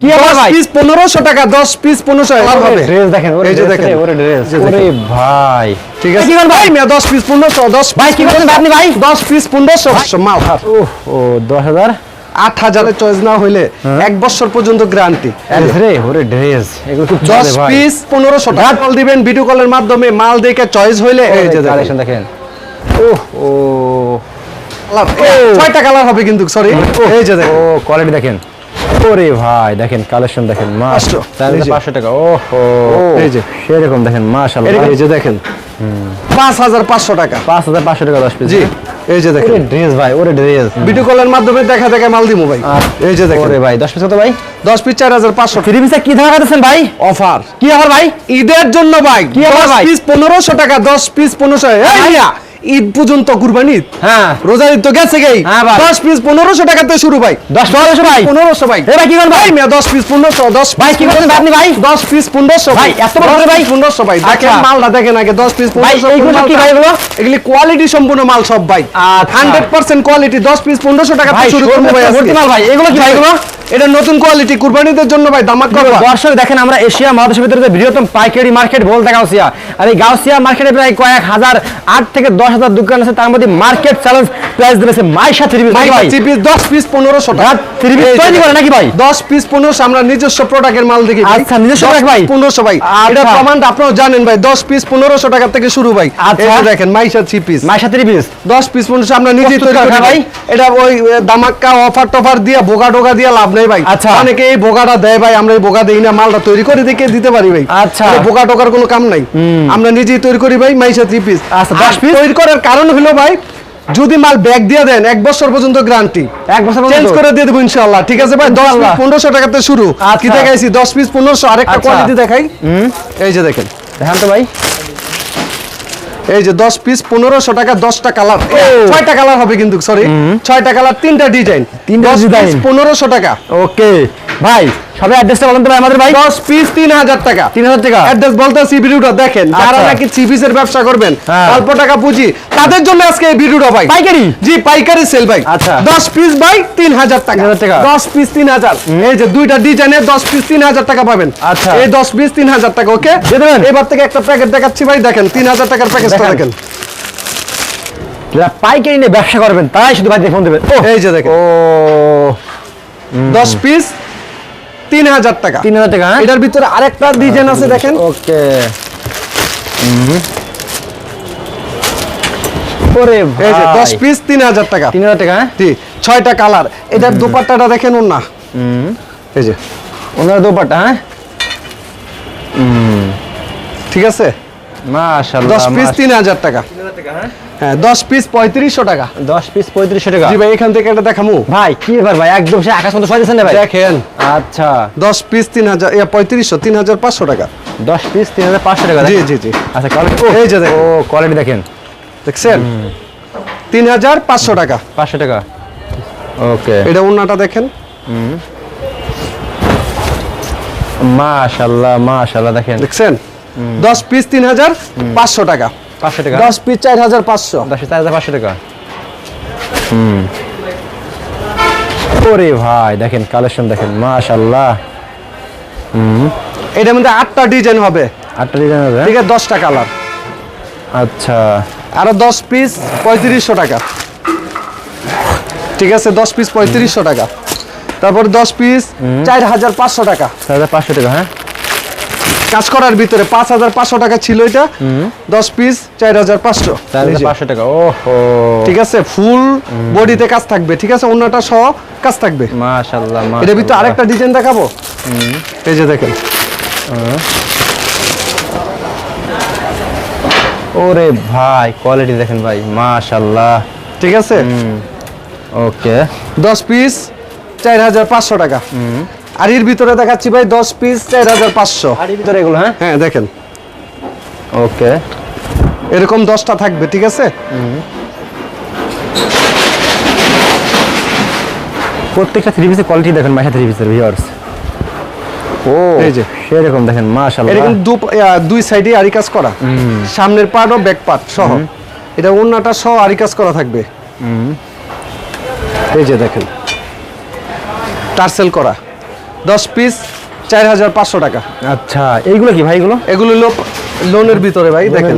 কি আবার ভাই? পিস পনেরোশো টাকা দশ পিস পনেরোশো হবে। ড্রেস দেখেন ওরে এই যে দেখেন। ওরে ড্রেস ওরে ভাই। ঠিক আছে। কি ভাই? ভাই মিয়া দশ পিস পনেরোশো দশ ভাই, কি করছেন আপনি ভাই? দশ পিস পনেরোশো। মাল ওহ ও দশ হাজার? আট হাজারের চয়েস না হইলে এক বছর পর্যন্ত গ্যারান্টি ওরে ড্রেস দশ পিস পনেরোশো টাকা কল দিবেন ভিডিও কলের মাধ্যমে মাল দেখে চয়েস হইলে এই যে দেখেন। দেখেন। ও। এ, ছয়টা কালার হবে কিন্তু সরি এই যে ও কোয়ালিটি দেখেন। ওরে ভাই দেখেন কালেকশন দেখেন। মাশাআল্লাহ। টাকা ও। এই যে। সেরকম দেখেন মাশাআল্লাহ। এই যে দেখেন। পাঁচ হাজার পাঁচশো টাকা। পাঁচ হাজার পাঁচশো টাকা দশ পিস জি এই যে দেখেন। ড্রেস ভাই ওরে ড্রেস ভিডিও কলের মাধ্যমে দেখা দেখা মাল দিমু ভাই। এই যে দেখেন। ওরে ভাই দশ পিস কত ভাই? দশ পিস চার হাজার পাঁচশো। থ্রি পিসে কি ধারা দিচ্ছেন ভাই? অফার কি আবার ভাই? ঈদের জন্য ভাই কি আবার ভাই? পিস পনেরোশো টাকা দশ পিস পনেরোশো এই ভাই? ঈদ পর্যন্ত কুরবানি ঈদ। হ্যাঁ রোজার ঈদ তো গেছে গেই হ্যাঁ ভাই। দশ পিস পনেরোশো টাকাতে শুরু ভাই দশ পনেরোশো ভাই পনেরোশো ভাই এ ভাই কি করেন ভাই মিয়া দশ পিস পনেরোশো দশ ভাই, কি করছেন আপনি ভাই? দশ পিস পনেরোশো ভাই, এত বড় করে ভাই? পনেরোশো ভাই দেখেন আচ্ছা। মালটা দেখেন আগে দশ পিস ভাই, পনেরোশো এইগুলো কি ভাই এগুলো? এগুলি কোয়ালিটি সম্পূর্ণ মাল সব ভাই আচ্ছা। হান্ড্রেড পার্সেন্ট কোয়ালিটি দশ পিস পনেরোশো টাকা ভাই শুরু করব ভাই ভর্তি আজকে। মাল ভাই এগুলো কি ভাই এগুলো এটা নতুন কোয়ালিটি কুরবানিদের জন্য ভাই দামাক করবা দর্শক দেখেন আমরা এশিয়া মহাদেশের ভিতরে যে বৃহত্তম পাইকারি মার্কেট বলতে গাউসিয়া আর এই গাউসিয়া মার্কেটে প্রায় কয়েক হাজার আট থেকে দশ হাজার দোকান আছে তার মধ্যে মার্কেট চ্যালেঞ্জ প্রাইস দিয়েছে মাইশা থ্রি পিস পিস দশ পিস পনেরোশো টাকা থ্রি পিস তৈরি করে নাকি ভাই দশ পিস পনেরোশো আমরা নিজস্ব প্রোডাক্টের মাল দেখি আচ্ছা, নিজস্ব 10 ভাই? পনেরোশো ভাই আচ্ছা। এটা প্রমাণ আপনারাও জানেন ভাই দশ পিস পনেরোশো টাকা থেকে শুরু ভাই আচ্ছা। দেখেন Maisha three piece Maisha three piece দশ পিস পনেরোশো আমরা নিজেই তৈরি করি ভাই? ভাই এটা ওই দামাক্কা অফার টফার দিয়ে বোগা টোগা দিয়ে লাভ নেই ভাই আচ্ছা। অনেকে এই বোগাটা দেয় ভাই আমরা এই বোগা দেই না মালটা তৈরি করে দেখে দিতে পারি ভাই আচ্ছা। বোগা টোকার কোনো কাম নাই আমরা নিজেই তৈরি করি ভাই মাইশা থ্রি পিস আচ্ছা, 10 piece? তৈরি করার কারণ হলো ভাই যদি মাল ব্যাগ দিয়ে দেন এক বছর পর্যন্ত গ্যারান্টি এক বছর চেঞ্জ করে দিয়ে দেবো ইনশাল্লাহ ঠিক আছে ভাই? দশ পিস ইনশাআল্লাহ। পনেরোশো টাকাতে শুরু। আচ্ছা। কি দেখাইছি? দশ পিস পনেরোশো আরেকটা আচ্ছা। কোয়ালিটি দেখাই। এই যে দেখেন। দেখান তো ভাই। এই যে দশ পিস পনেরোশো টাকা দশটা কালার ছয়টা কালার হবে কিন্তু সরি ছয়টা কালার তিনটা ডিজাইন তিনটা design। পনেরোশো টাকা। ওকে। ভাই সবাই অ্যাড্রেসটা বলেন তো ভাই আমাদের ভাই। দশ পিস তিন হাজার টাকা। তিন হাজার টাকা। অ্যাড্রেস বলতেছি ভিডিওটা দেখেন যারা আচ্ছা। নাকি চিপিসের ব্যবসা করবেন। অল্প টাকা পুঁজি তাদের জন্য আজকে এই ভিডিওটা ভাই। পাইকারি? জি পাইকারি সেল ভাই। আচ্ছা। দশ পিস ভাই তিন হাজার টাকা। 3,000 টাকা। দশ পিস তিন হাজার। এই যে দুইটা ডিজাইনের দশ পিস তিন হাজার টাকা পাবেন। আচ্ছা। এই পিস টাকা ওকে এবার থেকে একটা প্যাকেট দেখাচ্ছি ভাই দেখেন তিন হাজার টাকার প্যাকেজটা দেখান। দেখেন। যারা পাইকারি নিয়ে ব্যবসা করবেন তারাই শুধু ভাই ফোন দেবেন এই যে দেখেন। ও। দশ পিস তিন হাজার টাকা। তিন হাজার টাকা হ্যাঁ? এটার ভিতরে আরেকটা ডিজাইন আছে দেখেন। ওকে। ওরে এই যে দশ ভাই। পিস তিন হাজার টাকা। তিন হাজার টাকা হ্যাঁ? জি ছয়টা কালার। এটার দোপাট্টাটা দেখেন ওর না এই যে। ওনার দোপাটা হ্যাঁ? ঠিক আছে? মাশাআল্লাহ দশ পিস তিন হাজার টাকা হ্যাঁ? দশ পিস পঁয়ত্রিশশো টাকা। দশ পিস পঁয়ত্রিশশো টাকা? জি ভাই এখান থেকে একটা দেখামু। ভাই কি ব্যাপার ভাই? একদম সে আকাশ মতো ভাই? দেখেন। আচ্ছা। দশ পিস তিন হাজার ইয়া পঁয়ত্রিশশো তিন হাজার পাঁচশো টাকা। দশ পিস তিন হাজার পাঁচশো টাকা জি জি জি। আচ্ছা কোয়ালিটি এই যে দেখেন। ও কোয়ালিটি দেখেন। দেখছেন? তিন হাজার পাঁচশো টাকা। পাঁচশো টাকা। ওকে। এটা ওন্নাটা দেখেন। মাশাআল্লাহ মাশাআল্লাহ দেখেন। দেখছেন? দশ পিস তিন হাজার পাঁচশো টাকা। পাঁচশো টাকা। দশ পিস চার হাজার পাঁচশো। দশ চার হাজার পাঁচশো টাকা। হুম। ওরে ভাই দেখেন কালেকশন দেখেন মাশাআল্লাহ। এটার মধ্যে আটটা ডিজাইন হবে। আটটা ডিজাইন হবে? ঠিক আছে দশটা কালার আচ্ছা। আরও দশ পিস পঁয়ত্রিশশো টাকা। ঠিক আছে দশ পিস পঁয়ত্রিশশো টাকা। তারপর দশ পিস চার হাজার পাঁচশো টাকা। চার হাজার পাঁচশো টাকা হ্যাঁ? কাজ করার ভিতরে পাঁচ হাজার পাঁচশো টাকা ছিল এটা। দশ পিস চার হাজার পাঁচশো। পাঁচশো টাকা ও ঠিক আছে ফুল বডিতে কাজ থাকবে ঠিক আছে? অন্যটা সহ কাজ থাকবে। এটার ভিতরে আরেকটা ডিজাইন দেখাবো? এই যে দেখেন। ওরে ভাই কোয়ালিটি দেখেন ভাই মাশাআল্লাহ। ঠিক আছে? ওকে। দশ পিস চার হাজার পাঁচশো টাকা। আর এর ভিতরে দেখাচ্ছি ভাই দশ পিস চার হাজার পাঁচশো। আর এর ভিতরে এগুলো হ্যাঁ? হ্যাঁ দেখেন। ওকে। এরকম দশটা থাকবে ঠিক আছে? প্রত্যেকটা থ্রি পিসের কোয়ালিটি দেখেন মাইশা থ্রি পিসের ভিউয়ার্স ও। এই যে। সেরকম দেখেন মাশাআল্লাহ। এরকম দু- দুই সাইডে আরি কাজ করা। সামনের পার্ট ও ব্যাক পার্ট সহ। এটা অন্যটা সহ আরি কাজ করা থাকবে। এই যে দেখেন। টার্সেল করা। দশ পিস চার হাজার পাঁচশো টাকা। আচ্ছা এইগুলো কি ভাই এগুলো? এগুলো হলো লোনের ভিতরে ভাই দেখেন।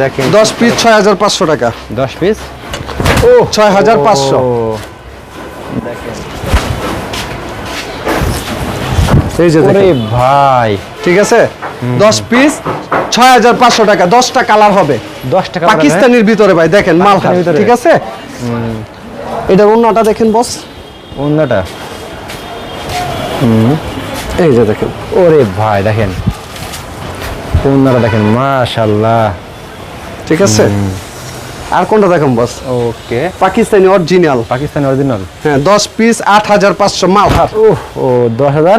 দেখেন। দশ পিস ছয় হাজার পাঁচশো টাকা। দশ পিস ও ছয় হাজার পাঁচশো। এই যে দেখেন। ভাই। ঠিক আছে? দশ পিস ছয় হাজার পাঁচশো টাকা দশটা কালার হবে। দশ টাকা পাকিস্তানের ভিতরে ভাই দেখেন মাল? ঠিক আছে? এটা অন্যটা দেখেন বস। অন্যটা? এই যে দেখেন ওরে ভাই দেখেন। অন্যটা দেখেন মাশাল্লাহ ঠিক আছে? আর কোনটা boss okay. Pakistani original Pakistani original হ্যাঁ দশ পিস আট হাজার পাঁচশো মাল। ও ও দশ হাজার?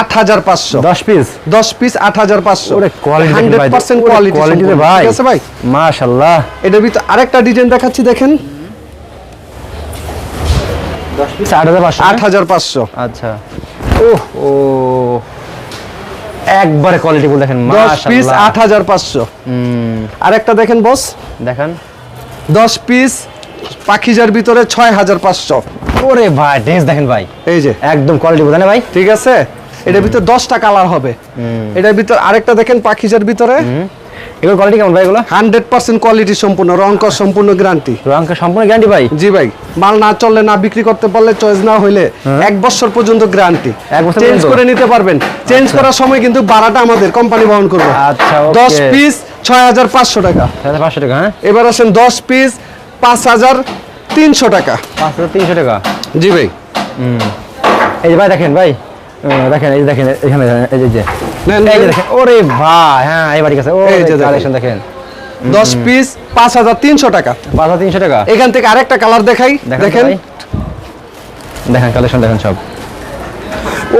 আট হাজার পাঁচশো। দশ পিস দশ পিস ওরে quality hundred percent quality quality রে ভাই ঠিক আছে ভাই? মাশাল্লাহ এটার ভিতরে আরেকটা ডিজাইন দেখাচ্ছি দেখেন। দশ পিস আট হাজার পাঁচশো আট হাজার পাঁচশো। আচ্ছা। ও ও। একবারে কোয়ালিটি বল দেখেন দশ পিস মাশাল্লাহ আট হাজার পাঁচশো। হুম, আরেকটা দেখেন বস দেখেন। দশ পিস পাখিজার ভিতরে ছয় হাজার পাঁচশো। ওরে ভাই ড্রেস দেখেন ভাই। এই যে। একদম কোয়ালিটি না ভাই? ঠিক আছে? এটার ভিতরে দশটা কালার হবে। এটার ভিতরে আরেকটা দেখেন পাখিজার ভিতরে। এগুলো কোয়ালিটি কেমন ভাই এগুলো? হান্ড্রেড পার্সেন্ট কোয়ালিটি সম্পূর্ণ রঙ সম্পূর্ণ গ্যারান্টি রঙটা সম্পূর্ণ গ্যারান্টি ভাই? জি ভাই মাল না চললে না বিক্রি করতে পারলে চয়েস না হইলে এক বছর পর্যন্ত গ্যারান্টি চেঞ্জ করে নিতে পারবেন। চেঞ্জ করার সময় কিন্তু ভাড়াটা আমাদের কোম্পানি বহন করবে। আচ্ছা, দশ পিস ছয় হাজার পাঁচশো টাকা। পাঁচশো টাকা হ্যাঁ? এবার আসেন দশ পিস পাঁচ হাজার তিনশো টাকা। পাঁচ হাজার তিনশো টাকা? জি ভাই। এই ভাই দেখেন ভাই দেখেন এই দেখেন এখানে এই যে। ওরে ভাই হ্যাঁ। কালেকশন দেখেন। পিস টাকা। টাকা? এখান থেকে আরেকটা কালার দেখাই দেখেন দেখেন। কালেকশন দেখেন সব।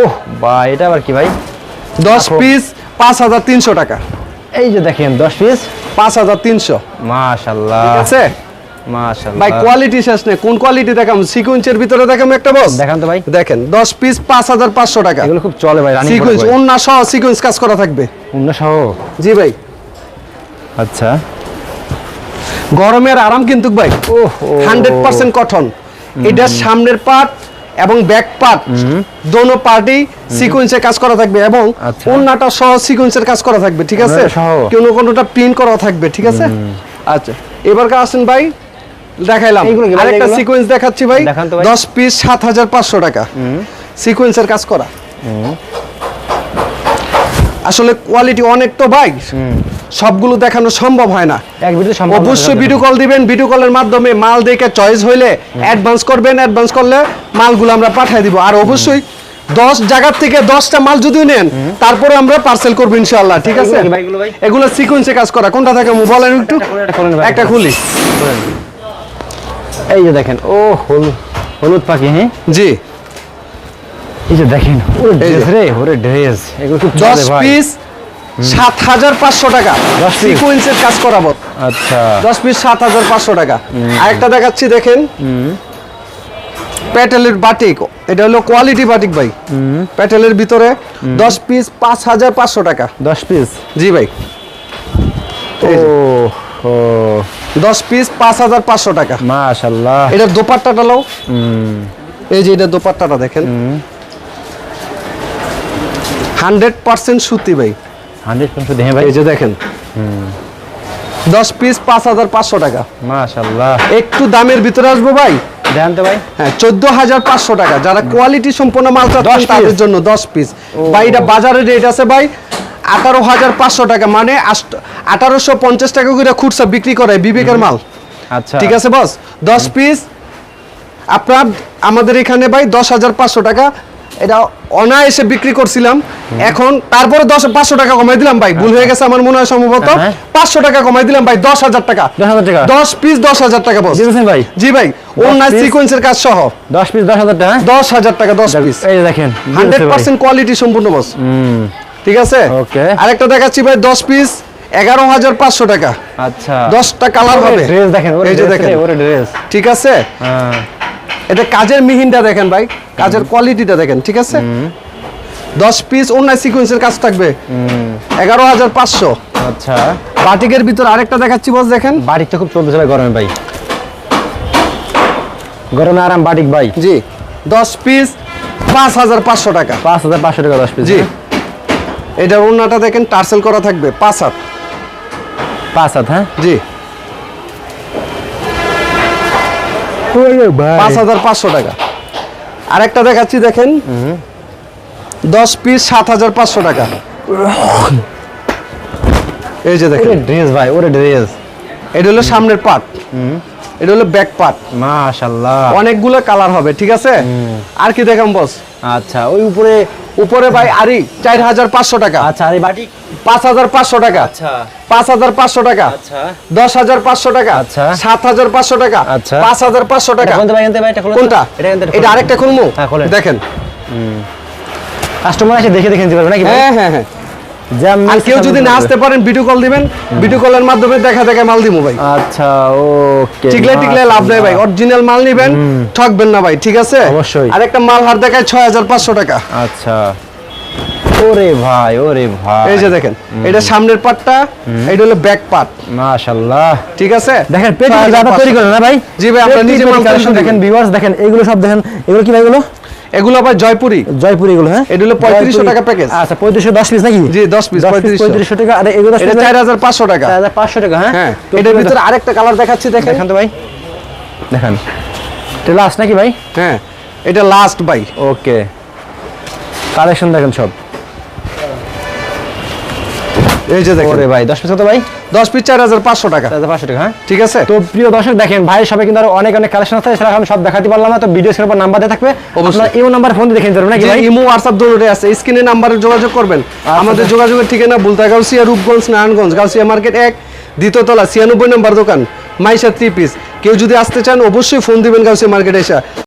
ওহ ভাই এটা আবার কি ভাই? দশ পিস পাঁচ হাজার তিনশো টাকা। এই যে দেখেন দশ পিস পাঁচ হাজার তিনশো। মাশাল্লাহ। ঠিক আছে? মাশাল্লাহ ভাই কোয়ালিটি শেষ নেই। কোন কোয়ালিটি দেখাম? সিকুয়েন্সের ভিতরে দেখাম একটা বস দেখান তো ভাই। দেখেন দশ পিস পাঁচ হাজার পাঁচশো টাকা। এগুলো খুব চলে ভাই রানিং সিকুয়েন্স অন্য সহ সিকুয়েন্স কাজ করা থাকবে। অন্য সহ? জি ভাই। আচ্ছা। গরমের আরাম কিন্তু ভাই। হান্ড্রেড পার্সেন্ট কটন এটার সামনের পার্ট এবং ব্যাক পার্ট দোনো পার্টি সিকুয়েন্সে কাজ করা থাকবে এবং আচ্ছা। অন্যটা সহ সিকুয়েন্সের কাজ করা থাকবে ঠিক আছে? কোনো কোনোটা প্রিন্ট করা থাকবে ঠিক আছে? আচ্ছা এবার আসেন ভাই। দেখাইলাম। আরেকটা সিকোয়েন্স দেখাচ্ছি ভাই। দেখান তো ভাই। দশ পিস সাত হাজার পাঁচশো টাকা। সিকোয়েন্সের কাজ করা। আসলে কোয়ালিটি অনেক তো ভাই। সবগুলো দেখানো সম্ভব হয় না। অবশ্যই ভিডিও কল দিবেন। ভিডিও কলের মাধ্যমে মাল দেখে চয়েস হইলে অ্যাডভান্স করবেন। অ্যাডভান্স করলে মালগুলো আমরা পাঠিয়ে দিব। আর অবশ্যই দশ জায়গার থেকে দশটা মাল যদি নেন তারপরে আমরা পার্সেল করব ইনশাল্লাহ ঠিক আছে? এগুলো সিকোয়েন্সে কাজ করা। কোনটা থাকে বলেন একটু। একটা খুলি এই যে দেখেন ও হলুদ হলুদ পাখি হ্যাঁ? জি। এই যে দেখেন ওরে ড্রেস রে ওরে ড্রেস। এগুলো খুব চলে ভাই। পিস সাত হাজার পাঁচশো টাকা। 10 সিকোয়েন্সের কাজ করাবো আচ্ছা। দশ পিস সাত হাজার পাঁচশো টাকা। আরেকটা দেখাচ্ছি দেখেন। প্যাটেলের বাটিক এটা হলো কোয়ালিটি বাটিক ভাই। প্যাটেলের ভিতরে দশ পিস পাঁচ হাজার পাঁচশো টাকা। দশ পিস? জি ভাই। ও ও দশ পিস পাঁচ হাজার পাঁচশো টাকা। মাশাল্লাহ। এটার দোপাট্টাটা লাও এই যে এটা দোপাট্টাটা দেখেন। হান্ড্রেড পার্সেন্ট সুতি ভাই। হান্ড্রেড পার্সেন্ট দেখে ভাই। এই যে দেখেন। দশ পিস পাঁচ হাজার পাঁচশো টাকা। মাশাল্লাহ। একটু দামের ভিতরে আসব ভাই? দেখান তো ভাই। হ্যাঁ চোদ্দ হাজার পাঁচশো টাকা। যারা কোয়ালিটি সম্পন্ন মাল চাচ্ছেন তাদের জন্য দশ পিস ভাই এটা বাজারের রেট আছে ভাই আঠারো হাজার পাঁচশো টাকা। মানে আঠারোশো পঞ্চাশ টাকা করে খুচরা বিক্রি করে বিবেকের মাল। আচ্ছা। ঠিক আছে বস দশ পিস আপনার আমাদের এখানে ভাই দশ হাজার পাঁচশো টাকা। এটা অনায়াসে বিক্রি করছিলাম। এখন তারপরে দশ পাঁচশো টাকা কমাই দিলাম ভাই। ভুল হয়ে গেছে আমার মনে হয় সম্ভবত। হ্যাঁ। পাঁচশো টাকা কমাই দিলাম ভাই দশ হাজার টাকা। 10,000 টাকা? দশ পিস দশ হাজার টাকা বস ভাই। জি ভাই অন্যায়? সিকোয়েন্সের কাজ সহ। দশ পিস দশ হাজার টাকা। হ্যাঁ? দশ হাজার টাকা দশ পিস দেখেন হান্ড্রেড পার্সেন্ট কোয়ালিটি সম্পূর্ণ বস হুম। ঠিক আছে? Okay. আরেকটা দেখাচ্ছি ভাই দশ পিস এগারো হাজার পাঁচশো টাকা। আচ্ছা। দশটা কালার হবে। ড্রেস দেখেন এই যে দেখেন। ওরে ড্রেস ঠিক আছে? হ্যাঁ। এটা কাজের মিহিনটা দেখেন ভাই কাজের কোয়ালিটিটা দেখেন ঠিক আছে? দশ পিস অন্যায় সিকোয়েন্সের কাজ থাকবে। এগারো হাজার পাঁচশো। আচ্ছা। বাটিকের ভিতর আরেকটা দেখাচ্ছি বস দেখেন। বাটিক তো খুব চলতেছে ভাই গরমে ভাই। গরমে আরাম বাটিক ভাই। জি। দশ পিস পাঁচ হাজার পাঁচশো টাকা। পাঁচ হাজার পাঁচশো টাকা দশ পিস জি। এটার ওড়নাটা দেখেন টার্সেল করা থাকবে পাঁচ হাত। পাঁচ হাত হ্যাঁ? জি। পাঁচ হাজার পাঁচশো টাকা। আরেকটা দেখাচ্ছি দেখেন। দশ পিস সাত হাজার পাঁচশো টাকা। এই যে দেখেন। ড্রেস ভাই ওরে ড্রেস এটা হলো সামনের পার্ট এটা হলো ব্যাক পার্ট মাশাল্লাহ অনেকগুলো কালার হবে ঠিক আছে? আর কি দেখাম বস আচ্ছা। ওই উপরে উপরে ভাই আরি চার হাজার পাঁচশো টাকা। আচ্ছা আর বাটি পাঁচ হাজার পাঁচশো টাকা। আচ্ছা। পাঁচ হাজার পাঁচশো টাকা। আচ্ছা। দশ হাজার পাঁচশো টাকা। আচ্ছা। সাত হাজার পাঁচশো টাকা। আচ্ছা। পাঁচ হাজার পাঁচশো টাকা। কোনটা ভাই? ভাই এটা কোনটা? এটা আরেকটা খুলবো হ্যাঁ। দেখেন। কাস্টমার এসে দেখে দেখে নিতে পারবে নাকি হ্যাঁ হ্যাঁ হ্যাঁ। আর কেউ যদি না আসতে পারেন ভিডিও কল দিবেন। ভিডিও কলের মাধ্যমে দেখা দেখা মাল দিব ভাই। আচ্ছা ওকে টিকলে টিকলে লাভ নেই ভাই অরিজিনাল মাল নিবেন ঠকবেন না ভাই ঠিক আছে? অবশ্যই। আরেকটা মাল হার দেখায় ছয় হাজার পাঁচশো টাকা। আচ্ছা। ওরে ভাই ওরে ভাই। এই যে দেখেন এটা সামনের পার্টটা এটা হলো ব্যাক পার্ট মাশাআল্লাহ ঠিক আছে? দেখেন পেটি 6,500 তৈরি করেন না ভাই? জি ভাই, আমরা নিজে মাল দেখেন করি। ভিউয়ার্স দেখেন এগুলো সব দেখেন এগুলো কি ভাই এগুলো? এগুলো আবার জয়পুরি? জয়পুরি এগুলো হ্যাঁ? এগুলো হলো 3500 টাকা প্যাকেজ আচ্ছা পঁয়ত্রিশশো দশ পিস নাকি? জি, 10 পিস 3500 পঁয়ত্রিশশো। টাকা আর এগুলো এটা চার হাজার পাঁচশো টাকা। চার হাজার পাঁচশো টাকা হ্যাঁ? হ্যাঁ এটার ভিতরে আরেকটা কালার দেখাচ্ছি দেখেন। দেখেন তো ভাই। দেখেন। এটা লাস্ট নাকি ভাই? হ্যাঁ এটা লাস্ট ভাই। ওকে কালেকশন দেখেন সব। এই যে দেখেন। ভাই দশ পিস কত ভাই? দশ পিস চার হাজার পাঁচশো টাকা। চার হাজার পাঁচশো টাকা হ্যাঁ? ঠিক আছে। তো প্রিয় দর্শক দেখেন ভাই সবাই কিন্তু আরও অনেক অনেক কালেকশন আছে সেটা আমি সব দেখাতে পারলাম না তো ভিডিও স্ক্রিনের উপর নাম্বার দেওয়া থাকবে। আপনারা এই নাম্বার ফোন দিয়ে দেখে নিতে পারবেন নাকি ভাই? ইমো হোয়াটসঅ্যাপ দুটোই আছে স্ক্রিনে নাম্বারে যোগাযোগ করবেন। আমাদের যোগাযোগের ঠিকানা বুলতা গাউসিয়া রূপগঞ্জ নারায়ণগঞ্জ গাউসিয়া মার্কেট এক দ্বিতীয়তলা ছিয়ানব্বই নম্বর দোকান মাইশা থ্রি পিস কেউ যদি আসতে চান অবশ্যই ফোন দিবেন গাউসিয়া মার্কেটে এসে।